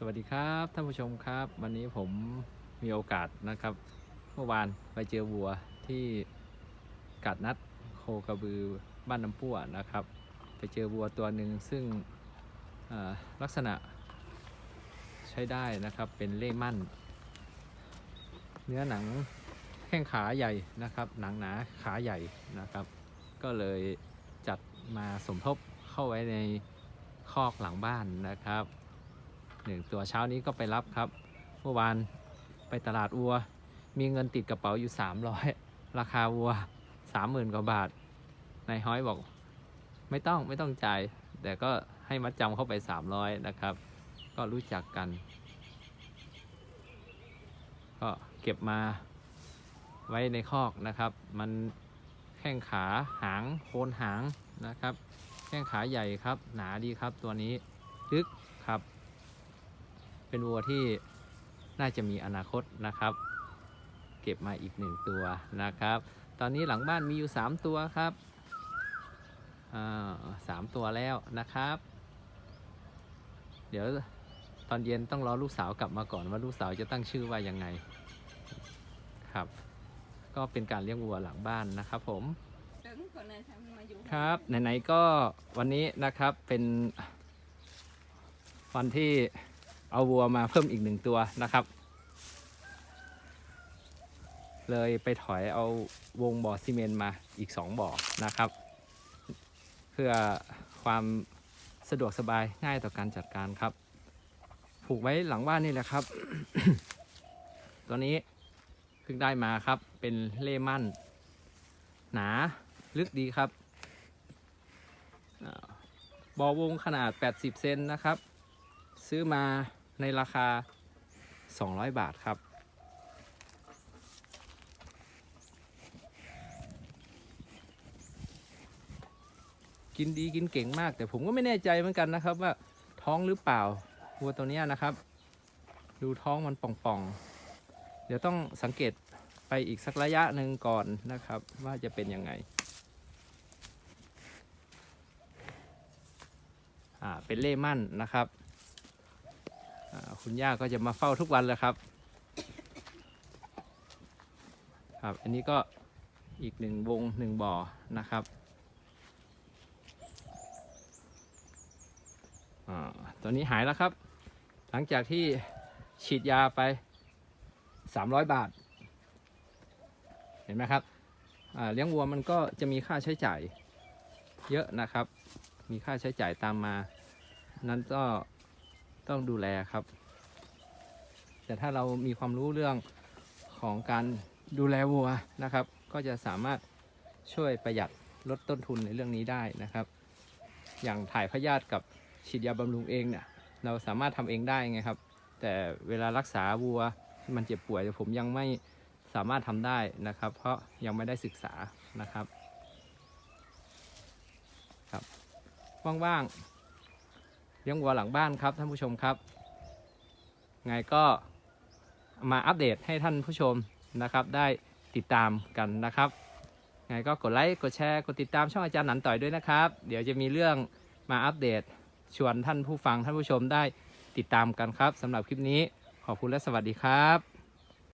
สวัสดีครับท่านผู้ชมครับ วันนี้ผมมีโอกาสนะครับ เมื่อวานไปเจอวัวที่กัดนัดโคกระบือบ้านน้ำปั่วนะครับ ไปเจอวัวตัวหนึ่งซึ่งลักษณะใช้ได้นะครับเป็นเล่มั่น เนื้อหนังแข้งขาใหญ่นะครับ หนังหนาขาใหญ่นะครับ ก็เลยจัดมาสมทบเข้าไว้ในคอกหลังบ้านนะครับ หนึ่งตัวเช้านี้ก็ไปรับครับ เมื่อวานไปตลาดวัว มีเงินติดกระเป๋าอยู่ 300 ราคาวัว 30,000 กว่าบาทนายฮ้อยบอก ไม่ต้องไม่ต้องจ่าย แต่ก็ให้มัดจำเข้าไป 300 นะครับ ก็รู้จักกัน ก็เก็บมาไว้ในคอกนะครับ มันแข้งขาหางโคนหางนะครับ แข้งขาใหญ่ครับ หนาดีครับตัวนี้ ลึกครับ เป็นวัวที่น่าจะมีอนาคตนะครับ เก็บมาอีกหนึ่งตัวนะครับ ตอนนี้หลังบ้านมีอยู่ 3 ตัวครับสามตัวแล้วนะครับ เดี๋ยวตอนเย็นต้องรอลูกสาวกลับมาก่อนว่าลูกสาวจะตั้งชื่อว่ายังไงครับ ก็เป็นการเลี้ยงวัวหลังบ้านนะครับ ผมคนนั้นทำมาอยู่ครับไหนๆก็วันนี้นะครับเป็นวันที่ เอาวัวมาเพิ่มอีกหนึ่งตัวนะครับ เลยไปถอยเอาวงบ่อซีเมนต์มาอีกสองบ่อนะครับ เพื่อความสะดวกสบายง่ายต่อการจัดการครับ ผูกไว้หลังบ้านนี่แหละครับ ตัวนี้เพิ่งได้มาครับ เป็นเล่มั่น หนาลึกดีครับอ่าบอวงขนาด 80 เซนนะครับ ซื้อมา ในราคา 200 บาทครับ กินดีกินเก่งมากแต่ผมก็ไม่แน่ใจเหมือนกันนะครับ ว่าท้องหรือเปล่าวัวตัวนี้นะครับ ดูท้องมันป่องๆ เดี๋ยวต้องสังเกตไปอีกสักระยะหนึ่งก่อนนะครับ ว่าจะเป็นยังไงอ่าเป็นเล่มั่นนะครับ คุณย่าก็จะมาเฝ้าทุกวันเลยครับ ครับ อันนี้ก็อีกหนึ่งวงหนึ่งบ่อนะครับอ่าตัวนี้หายแล้วครับ หลังจากที่ฉีดยาไป 300 บาท เห็นไหมครับอ่าเลี้ยงวัวมันก็จะมีค่าใช้จ่ายเยอะนะครับ มีค่าใช้จ่ายตามมา นั้นก็ต้องดูแลครับ แต่ถ้าเรามีความรู้เรื่องของการดูแลวัวนะครับ ก็จะสามารถช่วยประหยัดลดต้นทุนในเรื่องนี้ได้นะครับ อย่างถ่ายพยาธิกับฉีดยาบำรุงเองเนี่ยเราสามารถทำเองได้ไงครับ แต่เวลารักษาวัวที่มันเจ็บป่วยผมยังไม่สามารถทำได้นะครับ เพราะยังไม่ได้ศึกษานะครับครับว่างๆเลี้ยงวัวหลังบ้านครับท่านผู้ชมครับ ไงก็ มาอัปเดตให้ท่านผู้ชมนะครับ ได้ติดตามกันนะครับไงก็กดไลค์กดแชร์กดติดตามช่องอาจารย์หนันต่อยด้วยนะครับ เดี๋ยวจะมีเรื่องมาอัปเดตชวนท่านผู้ฟังท่านผู้ชมได้ติดตามกันครับสำหรับคลิปนี้ขอบคุณและสวัสดีครับ